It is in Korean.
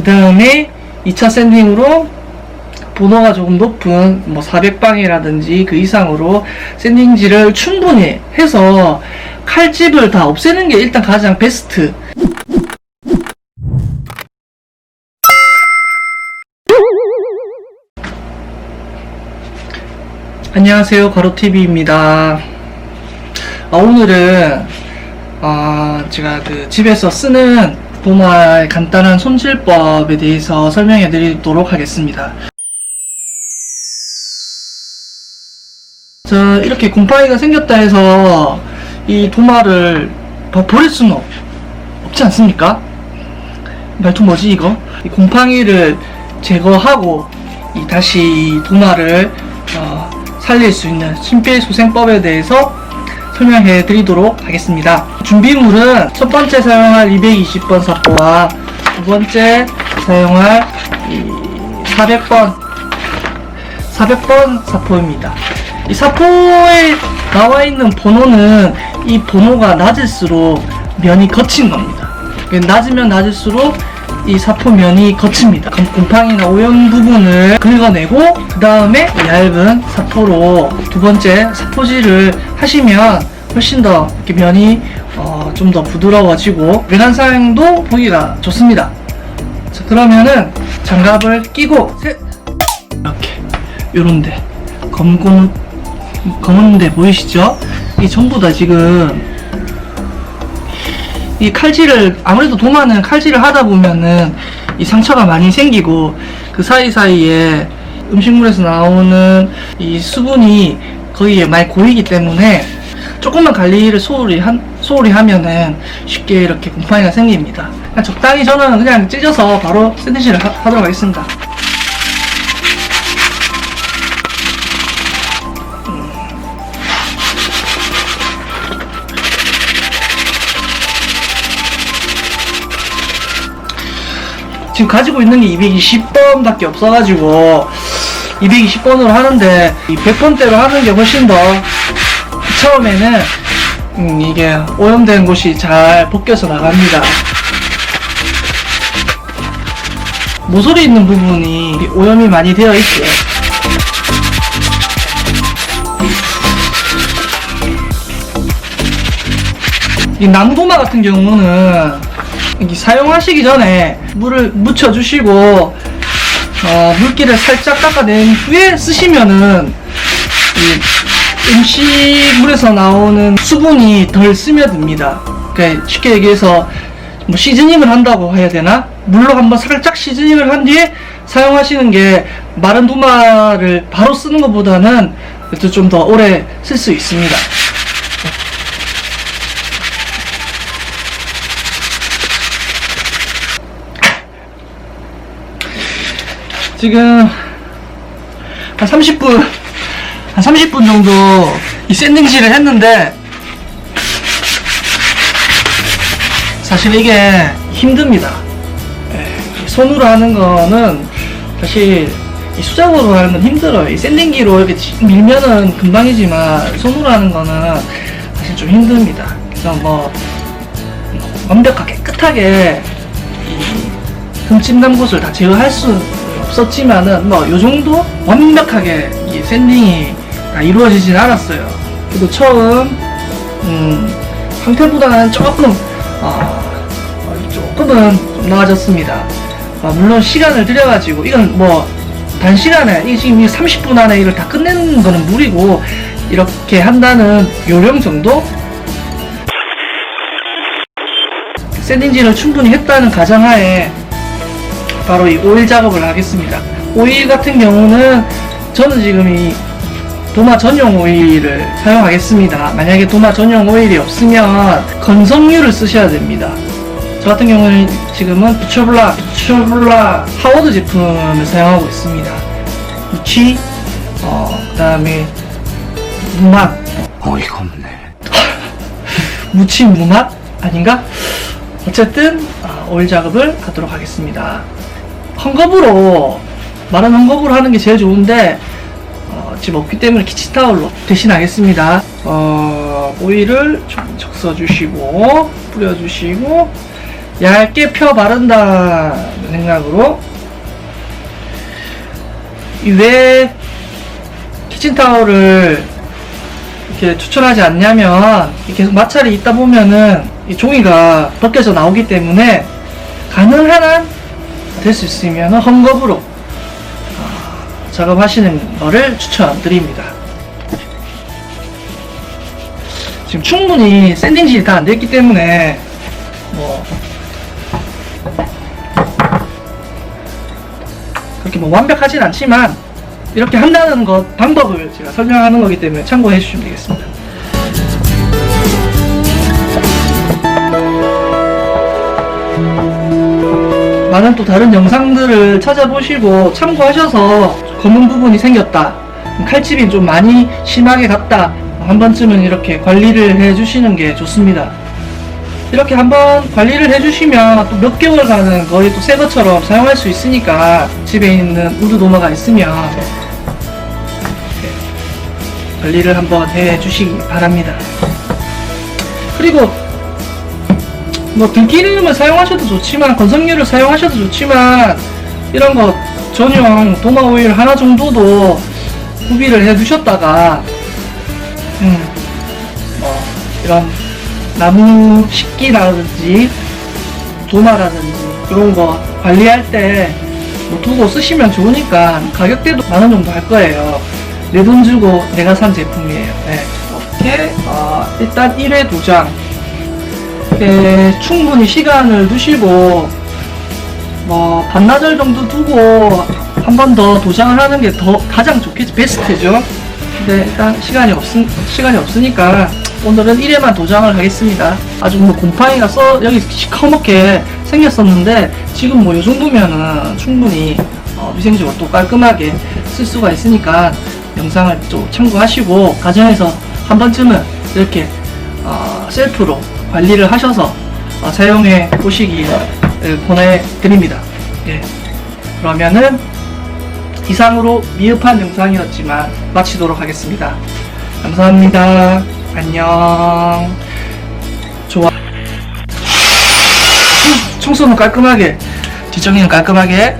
그 다음에 2차 샌딩으로 번호가 조금 높은 뭐 400방이라든지 그 이상으로 샌딩지를 충분히 해서 칼집을 다 없애는 게 일단 가장 베스트. 안녕하세요 가로TV입니다 아, 오늘은 아, 제가 그 집에서 쓰는 도마의 간단한 손질법에 대해서 설명해 드리도록 하겠습니다 자 이렇게 곰팡이가 생겼다 해서 이 도마를 버- 버릴 수는 없, 없지 않습니까? 말투 뭐지 이거? 이 곰팡이를 제거하고 이 다시 이 도마를 어, 살릴 수 있는 심폐소생법에 대해서 설명해 드리도록 하겠습니다. 준비물은 첫 번째 사용할 220번 사포와 두 번째 사용할 이 400번 400번 사포입니다. 이 사포에 나와 있는 번호는 이 번호가 낮을수록 면이 거친 겁니다. 낮으면 낮을수록 이 사포면이 거칩니다. 곰- 곰팡이나 오염 부분을 긁어내고 그 다음에 얇은 사포로 두 번째 사포질을 하시면 훨씬 더 이렇게 면이 어, 좀 더 부드러워지고 외관 사양도 보기가 좋습니다. 자, 그러면은 장갑을 끼고 셋 이렇게 요런데 검은 검은데 보이시죠? 이 전부 다 지금 이 칼질을 아무래도 도마는 칼질을 하다 보면은 이 상처가 많이 생기고 그 사이사이에 음식물에서 나오는 이 수분이 거기에 많이 고이기 때문에 조금만 관리를 소홀히 한, 소홀히 하면은 쉽게 이렇게 곰팡이가 생깁니다. 적당히 저는 그냥 찢어서 바로 샌드위치를 하, 하도록 하겠습니다. 지금 가지고 있는 게 220번밖에 없어가지고 220번으로 하는데 이 100번대로 하는 게 훨씬 더 처음에는 음, 이게 오염된 곳이 잘 벗겨서 나갑니다. 모서리 있는 부분이 오염이 많이 되어 있죠. 이 나무도마 같은 경우는 이 사용하시기 전에 물을 묻혀주시고 어, 물기를 살짝 닦아낸 후에 쓰시면은 이 음식물에서 나오는 수분이 덜 스며듭니다. 그러니까 쉽게 얘기해서 뭐 시즈닝을 한다고 해야 되나? 물로 한번 살짝 시즈닝을 한 뒤에 사용하시는 게 마른 도마를 바로 쓰는 것보다는 좀 더 오래 쓸 수 있습니다. 지금 한 30분 한 30분 정도 이 샌딩질을 했는데 사실 이게 힘듭니다. 예, 손으로 하는 거는 사실 이 수작으로 하는 건 힘들어요. 이 샌딩기로 이렇게 치- 밀면은 금방이지만 손으로 하는 거는 사실 좀 힘듭니다. 그래서 뭐 완벽하게 깨끗하게 이 흠집 난 곳을 다 제어할 수 없었지만은 뭐 요 정도 완벽하게 이 샌딩이 다 이루어지진 않았어요. 그래도 처음 음, 상태보다는 조금 어, 어, 조금은 좀 나아졌습니다. 어, 물론 시간을 들여가지고 이건 뭐 단시간에 이 지금 이 30분 안에 이걸 다 끝내는 거는 무리고 이렇게 한다는 요령 정도 샌딩질을 충분히 했다는 가정하에 바로 이 오일 작업을 하겠습니다. 오일 같은 경우는 저는 지금 이 도마 전용 오일을 사용하겠습니다. 만약에 도마 전용 오일이 없으면 건성유를 쓰셔야 됩니다. 저 같은 경우는 지금은 부처블라, 부처블라 하워드 제품을 사용하고 있습니다. 무치, 어, 그 다음에 무맛, 어이가 없네. 무치 무맛 아닌가? 어쨌든 아, 오일 작업을 하도록 하겠습니다. 헝겊으로 마른 헝겊으로 하는 게 제일 좋은데 어, 지금 없기 때문에 키치타올로 대신하겠습니다. 어, 오일을 좀 적셔주시고 뿌려주시고 얇게 펴 바른다는 생각으로 이왜 키친타올을 이렇게 추천하지 않냐면 이 계속 마찰이 있다 보면은 이 종이가 벗겨져 나오기 때문에 가능한 한 될 수 있으면 헝겊으로 어, 작업하시는 거를 추천드립니다. 지금 충분히 샌딩질이 다 안 됐기 때문에 뭐 그렇게 뭐 완벽하진 않지만 이렇게 한다는 것 방법을 제가 설명하는 거기 때문에 참고해 주시면 되겠습니다. 많은 또 다른 영상들을 찾아보시고 참고하셔서 검은 부분이 생겼다. 칼집이 좀 많이 심하게 갔다. 한 번쯤은 이렇게 관리를 해 주시는 게 좋습니다. 이렇게 한번 관리를 해주시면 또 몇 개월간은 거의 또 새 것처럼 사용할 수 있으니까 집에 있는 우드 도마가 있으면 관리를 한번 해주시기 바랍니다. 그리고 뭐 들기름을 사용하셔도 좋지만 건성유를 사용하셔도 좋지만 이런 거 전용 도마 오일 하나 정도도 구비를 해 두셨다가 음, 뭐 이런 나무 식기라든지 도마라든지 이런 거 관리할 때 뭐 두고 쓰시면 좋으니까 가격대도 만 원 정도 할 거예요. 내 돈 주고 내가 산 제품이에요. 네. 이렇게 어, 일단 1회 도장 이렇게 충분히 시간을 두시고 뭐 반나절 정도 두고 한 번 더 도장을 하는 게 더 가장 좋겠죠 베스트죠. 근데 일단 시간이 없 시간이 없으니까 오늘은 1회만 도장을 하겠습니다. 아주 뭐 곰팡이가 써 여기 시커멓게 생겼었는데 지금 뭐이 정도면은 충분히 어, 위생적으로 또 깔끔하게 쓸 수가 있으니까 영상을 또 참고하시고 가정에서 한 번쯤은 이렇게 어, 셀프로 관리를 하셔서 어, 사용해 보시기 보내드립니다. 예. 그러면은 이상으로 미흡한 영상이었지만 마치도록 하겠습니다. 감사합니다. 안녕. 좋아. 청소는 깔끔하게, 뒷정리는 깔끔하게